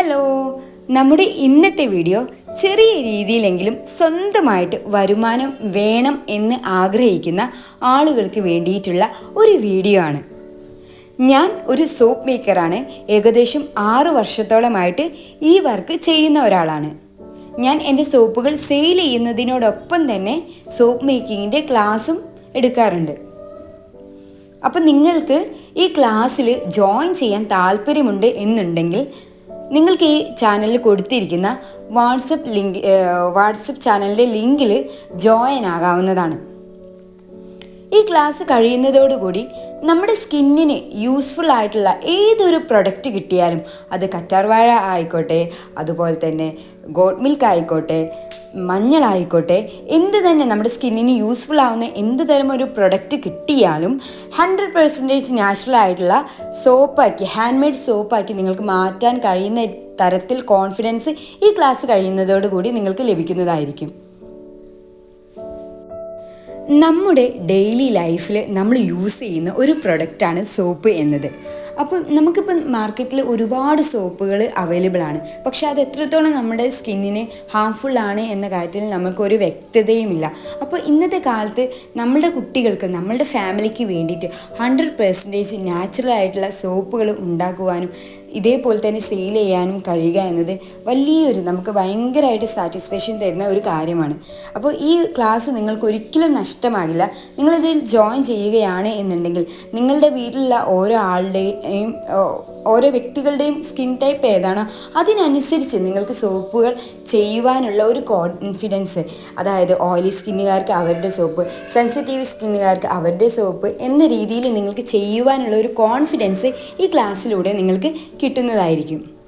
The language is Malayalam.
ഹലോ. നമ്മുടെ ഇന്നത്തെ വീഡിയോ ചെറിയ രീതിയിലെങ്കിലും സ്വന്തമായിട്ട് വരുമാനം വേണം എന്ന് ആഗ്രഹിക്കുന്ന ആളുകൾക്ക് വേണ്ടിയിട്ടുള്ള ഒരു വീഡിയോ ആണ്. ഞാൻ ഒരു സോപ്പ് മേക്കറാണ്. ഏകദേശം ആറ് വർഷത്തോളമായിട്ട് ഈ വർക്ക് ചെയ്യുന്ന ഒരാളാണ്. ഞാൻ എന്റെ സോപ്പുകൾ സെയിൽ ചെയ്യുന്നതിനോടൊപ്പം തന്നെ സോപ്പ് മേക്കിങ്ങിന്റെ ക്ലാസ്സും എടുക്കാറുണ്ട്. അപ്പം നിങ്ങൾക്ക് ഈ ക്ലാസ്സിൽ ജോയിൻ ചെയ്യാൻ താല്പര്യമുണ്ട് എന്നുണ്ടെങ്കിൽ നിങ്ങൾക്ക് ഈ ചാനലിൽ കൊടുത്തിരിക്കുന്ന വാട്സപ്പ് ലിങ്ക് വാട്സപ്പ് ചാനലിന്റെ ലിങ്കിൽ ജോയിൻ ആകാവുന്നതാണ്. ഈ ക്ലാസ് കഴിയുന്നതോടുകൂടി നമ്മുടെ സ്കിന്നിന് യൂസ്ഫുൾ ആയിട്ടുള്ള ഏതൊരു പ്രൊഡക്റ്റ് കിട്ടിയാലും അത് കറ്റാർവാഴ ആയിക്കോട്ടെ അതുപോലെ തന്നെ ഗോഡ് മിൽക്ക് ആയിക്കോട്ടെ മഞ്ഞളായിക്കോട്ടെ എന്ത് തന്നെ നമ്മുടെ സ്കിന്നിന് യൂസ്ഫുൾ ആവുന്ന എന്ത് തരം ഒരു പ്രൊഡക്റ്റ് കിട്ടിയാലും ഹൺഡ്രഡ് പെർസെന്റേജ് നാച്ചുറൽ ആയിട്ടുള്ള സോപ്പാക്കി ഹാൻഡ് മെയ്ഡ് സോപ്പാക്കി നിങ്ങൾക്ക് മാറ്റാൻ കഴിയുന്ന തരത്തിൽ കോൺഫിഡൻസ് ഈ ക്ലാസ് കഴിയുന്നതോടുകൂടി നിങ്ങൾക്ക് ലഭിക്കുന്നതായിരിക്കും. നമ്മുടെ ഡെയിലി ലൈഫിൽ നമ്മൾ യൂസ് ചെയ്യുന്ന ഒരു പ്രൊഡക്റ്റാണ് സോപ്പ് എന്നത്. അപ്പം നമുക്കിപ്പം മാർക്കറ്റിൽ ഒരുപാട് സോപ്പുകൾ അവൈലബിൾ ആണ്. പക്ഷെ അത് എത്രത്തോളം നമ്മുടെ സ്കിന്നിന് ഹാംഫുൾ ആണ് എന്ന കാര്യത്തിൽ നമുക്കൊരു വ്യക്തതയുമില്ല അപ്പോൾ ഇന്നത്തെ കാലത്ത് നമ്മളുടെ കുട്ടികൾക്ക് നമ്മളുടെ ഫാമിലിക്ക് വേണ്ടിയിട്ട് ഹൺഡ്രഡ് പെർസെന്റേജ് നാച്ചുറൽ ആയിട്ടുള്ള സോപ്പുകൾ ഉണ്ടാക്കുവാനും ഇതേപോലെ തന്നെ സെയിൽ ചെയ്യാനും കഴിയുക എന്നത് വലിയൊരു നമുക്ക് ഭയങ്കരമായിട്ട് സാറ്റിസ്ഫാക്ഷൻ തരുന്ന ഒരു കാര്യമാണ്. അപ്പോൾ ഈ ക്ലാസ് നിങ്ങൾക്ക് ഒരിക്കലും നഷ്ടമാകില്ല. നിങ്ങളിതിൽ ജോയിൻ ചെയ്യുകയാണ് എന്നുണ്ടെങ്കിൽ നിങ്ങളുടെ വീട്ടിലുള്ള ഓരോ ആളുടെയും ഓരോ വ്യക്തികളുടെയും സ്കിൻ ടൈപ്പ് ഏതാണോ? അതിനനുസരിച്ച് നിങ്ങൾക്ക് സോപ്പുകൾ ചെയ്യുവാനുള്ള ഒരു കോൺഫിഡൻസ് അതായത് ഓയിലി സ്കിന്നുകാർക്ക് അവരുടെ സോപ്പ് സെൻസിറ്റീവ് സ്കിന്നുകാർക്ക് അവരുടെ സോപ്പ് എന്ന രീതിയിൽ നിങ്ങൾക്ക് ചെയ്യുവാനുള്ള ഒരു കോൺഫിഡൻസ് ഈ ക്ലാസ്സിലൂടെ നിങ്ങൾക്ക് കിട്ടുന്നതായിരിക്കും.